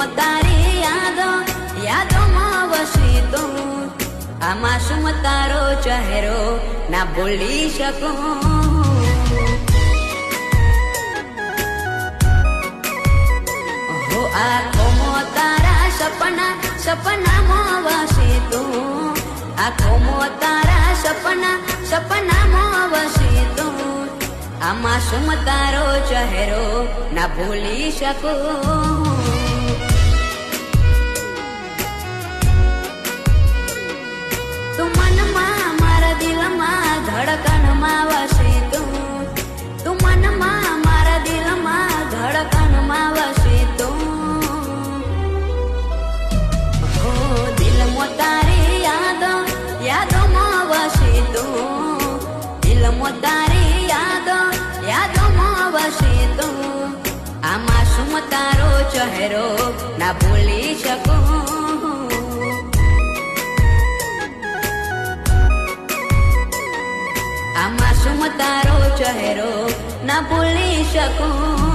હું તારી યાદો, યાદોમાં વસી તો. આમાં શું તારો ચહેરો? ના ભૂલી શકું. આખો તારા સપના, સપનામાં વસે તું. આખો તારા સપના, સપનામાં વસે તું. આમાં શું તારો ચહેરો? ના ભૂલી શકું. તું મનમાં મારા દિલમાં ધડકનમાં વસે તું. તું મનમાં મારા દિલમાં ધડકનમાં વસે તું. હો દિલમાં તારી યાદો, યાદોમાં વસે તું. દિલમાં તારી યાદો, યાદોમાં વસે તું. આમાં શું તારો ચહેરો? ના ભૂલી શકું. તારો ચહેરો ના ભૂલી શકું.